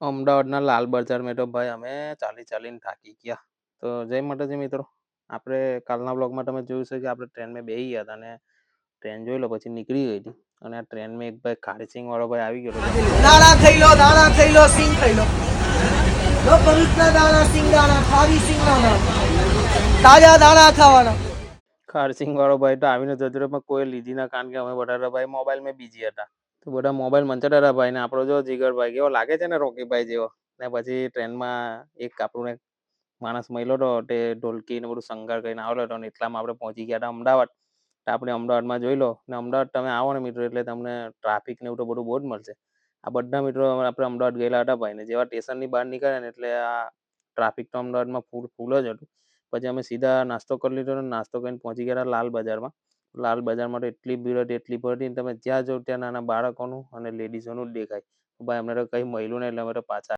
અમદાવાદના લાલ બજારમાં તો ભાઈ અમે ચાલી ચાલીને થાકી ગયા. તો જય માતાજી મિત્રો આપણે કાલના બ્લોગમાં તમે જોયું છે કે આપણે ટ્રેનમાં બેસી ગયા હતા અને ટ્રેન જોઈ લો પછી નીકળી ગઈ હતી. અને આ ટ્રેનમાં એક ભાઈ ખારીસિંગ વાળો ભાઈ આવી ગયો દાણા થઈ લો દાણા થઈ લો સિંગ થઈ લો. તાજા દાણા ખાવાના. ખારસિંગ વાળો ભાઈ તો આવીને જતો પણ કોઈ લીધી ના કારણ કે અમે બધા ભાઈ મોબાઈલમાં બીજી હતા. તો બધા મોબાઈલ હતા ભાઈ ને આપણો જો જીગરભાઈ કેવો લાગે છે ને રોકીભાઈ જેવો? ને પછી ટ્રેનમાં એક આપણું માણસ મળ્યો હતો તે ઢોલકી ને બધું શંકર કરીને આવેલો હતો ને એટલામાં આપણે પહોંચી ગયા હતા અમદાવાદ. તો આપણે અમદાવાદમાં જોઈ લો ને અમદાવાદ તમે આવો ને મિત્રો એટલે તમને ટ્રાફિક ને એવું તો બધું બહુ જ મળશે. આ બધા મિત્રો આપણે અમદાવાદ ગયેલા હતા ભાઈ ને જેવા સ્ટેશનની બહાર નીકળ્યા ને એટલે આ ટ્રાફિક તો અમદાવાદમાં ફૂલ ફૂલ જ હતું. પછી અમે સીધા નાસ્તો કરી લીધો નાસ્તો કરીને પહોંચી ગયા લાલ બજારમાં. લાલ બજારમાં તો એટલી ભીડ હતી, એટલી ભીડ તમે જ્યાં જાઓ ત્યાં નાના બાળકોનું અને લેડીઝોનું જ દેખાય. ભાઈ, અમને તો કઈ મળ્યું નહીં, એટલે અમે તો પાછા